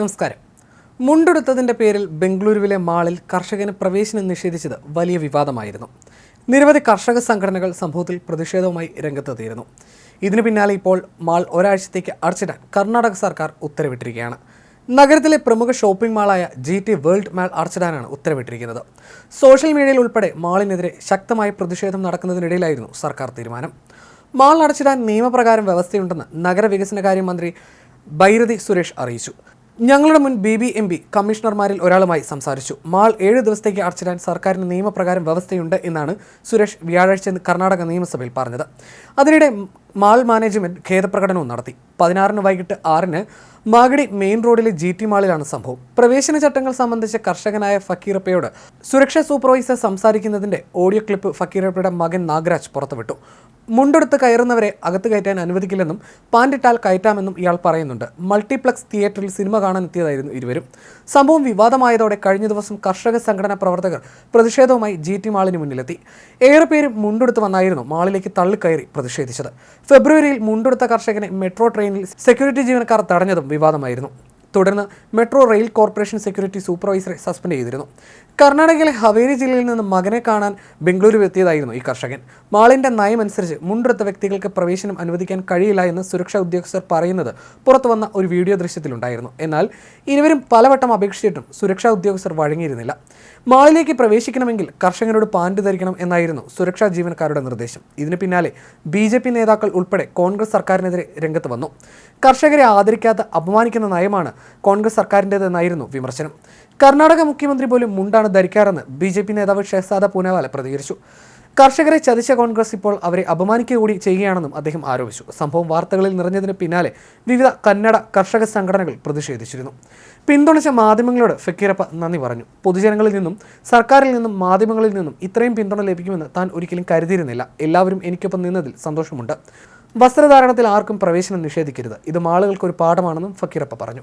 നമസ്കാരം. മുണ്ടെടുത്തതിന്റെ പേരിൽ ബംഗളൂരുവിലെ മാളിൽ കർഷകന് പ്രവേശനം നിഷേധിച്ചത് വലിയ വിവാദമായിരുന്നു. നിരവധി കർഷക സംഘടനകൾ സംഭവത്തിൽ പ്രതിഷേധവുമായി രംഗത്തെത്തിയിരുന്നു ഇതിനു പിന്നാലെ ഇപ്പോൾ മാൾ ഒരാഴ്ചത്തേക്ക് അടച്ചിടാൻ കർണാടക സർക്കാർ ഉത്തരവിട്ടിരിക്കുകയാണ്. നഗരത്തിലെ പ്രമുഖ ഷോപ്പിംഗ് മാളായ ജി ടി വേൾഡ് മാൾ അടച്ചിടാനാണ് ഉത്തരവിട്ടിരിക്കുന്നത്. സോഷ്യൽ മീഡിയയിൽ ഉൾപ്പെടെ മാളിനെതിരെ ശക്തമായ പ്രതിഷേധം നടക്കുന്നതിനിടയിലായിരുന്നു സർക്കാർ തീരുമാനം. മാൾ അടച്ചിടാൻ നിയമപ്രകാരം വ്യവസ്ഥയുണ്ടെന്ന് നഗരവികസനകാര്യ മന്ത്രി ബൈരതി സുരേഷ് അറിയിച്ചു. ഞങ്ങളുടെ മുൻ ബി ബി എം പി കമ്മീഷണർമാരിൽ ഒരാളുമായി സംസാരിച്ചു. മാൾ ഏഴ് ദിവസത്തേക്ക് അടച്ചിടാൻ സർക്കാരിന് നിയമപ്രകാരം വ്യവസ്ഥയുണ്ട് എന്നാണ് സുരേഷ് വ്യാഴാഴ്ച കർണാടക നിയമസഭയിൽ പറഞ്ഞത്. അതിനിടെ മാൾ മാനേജ്മെന്റ് ഖേദപ്രകടനവും നടത്തി. പതിനാറിന് വൈകിട്ട് ആറിന് മാഗടി മെയിൻ റോഡിലെ ജി ടി മാളിലാണ് സംഭവം. പ്രവേശന ചട്ടങ്ങൾ സംബന്ധിച്ച കർഷകനായ ഫക്കീറപ്പയോട് സുരക്ഷാ സൂപ്പർവൈസർ സംസാരിക്കുന്നതിന്റെ ഓഡിയോ ക്ലിപ്പ് ഫക്കീറപ്പയുടെ മകൻ നാഗരാജ് പുറത്തുവിട്ടു. മുണ്ടെടുത്ത് കയറുന്നവരെ അകത്ത് കയറ്റാൻ അനുവദിക്കില്ലെന്നും പാൻഡിട്ടാൽ കയറ്റാമെന്നും ഇയാൾ പറയുന്നുണ്ട്. മൾട്ടിപ്ലക്സ് തിയേറ്ററിൽ സിനിമ കാണാൻ എത്തിയതായിരുന്നു ഇരുവരും. സംഭവം വിവാദമായതോടെ കഴിഞ്ഞ ദിവസം കർഷക സംഘടനാ പ്രവർത്തകർ പ്രതിഷേധവുമായി ജി ടി മാളിന് മുന്നിലെത്തി. ഏറെ പേരും മുണ്ടെടുത്ത് വന്നായിരുന്നു മാളിലേക്ക് തള്ളിക്കയറി പ്രതിഷേധിച്ചത്. ഫെബ്രുവരിയിൽ മുണ്ടെടുത്ത കർഷകനെ മെട്രോ ട്രെയിനിൽ സെക്യൂരിറ്റി ജീവനക്കാർ തടഞ്ഞതും വിവാദമായിരുന്നു. തുടർന്ന് മെട്രോ റെയിൽ കോർപ്പറേഷൻ സെക്യൂരിറ്റി സൂപ്പർവൈസറെ സസ്പെൻഡ് ചെയ്തിരുന്നു. കർണാടകയിലെ ഹവേരി ജില്ലയിൽ നിന്ന് മകനെ കാണാൻ ബംഗളൂരു എത്തിയതായിരുന്നു ഈ കർഷകൻ. മാളിന്റെ നയമനുസരിച്ച് മുണ്ടെടുത്ത വ്യക്തികൾക്ക് പ്രവേശനം അനുവദിക്കാൻ കഴിയില്ല എന്ന് സുരക്ഷാ ഉദ്യോഗസ്ഥർ പറയുന്നത് പുറത്തു വന്ന ഒരു വീഡിയോ ദൃശ്യത്തിലുണ്ടായിരുന്നു. എന്നാൽ ഇരുവരും പലവട്ടം അപേക്ഷിച്ചിട്ടും സുരക്ഷാ ഉദ്യോഗസ്ഥർ വഴങ്ങിയിരുന്നില്ല. മാളിലേക്ക് പ്രവേശിക്കണമെങ്കിൽ കർഷകരോട് പാന്റ് ധരിക്കണം എന്നായിരുന്നു സുരക്ഷാ ജീവനക്കാരുടെ നിർദ്ദേശം. ഇതിന് പിന്നാലെ ബി ജെ പി നേതാക്കൾ ഉൾപ്പെടെ കോൺഗ്രസ് സർക്കാരിനെതിരെ രംഗത്ത് വന്നു. കർഷകരെ ആദരിക്കാത്ത അപമാനിക്കുന്ന നയമാണ് കോൺഗ്രസ് സർക്കാരിന്റെതെന്നായിരുന്നു വിമർശനം. കർണാടക മുഖ്യമന്ത്രി പോലും മുണ്ടാണ് ധരിക്കാറെന്ന് ബി ജെ പി നേതാവ് ഷെഹസാദ പൂനവാല പ്രതികരിച്ചു. കർഷകരെ ചതിച്ച കോൺഗ്രസ് ഇപ്പോൾ അവരെ അപമാനിക്കുക കൂടി ചെയ്യുകയാണെന്നും അദ്ദേഹം ആരോപിച്ചു. സംഭവം വാർത്തകളിൽ നിറഞ്ഞതിന് പിന്നാലെ വിവിധ കന്നഡ കർഷക സംഘടനകൾ പ്രതിഷേധിച്ചിരുന്നു. പിന്തുണച്ച മാധ്യമങ്ങളോട് ഫക്കീറപ്പ നന്ദി പറഞ്ഞു. പൊതുജനങ്ങളിൽ നിന്നും സർക്കാരിൽ നിന്നും മാധ്യമങ്ങളിൽ നിന്നും ഇത്രയും പിന്തുണ ലഭിക്കുമെന്ന് താൻ ഒരിക്കലും കരുതിയിരുന്നില്ല. എല്ലാവരും എനിക്കൊപ്പം നിന്നതിൽ സന്തോഷമുണ്ട്. വസ്ത്രധാരണത്തിൽ ആർക്കും പ്രവേശനം നിഷേധിക്കരുത്. ഇത് മാളുകൾക്ക് ഒരു പാഠമാണെന്നും ഫക്കീറപ്പ പറഞ്ഞു.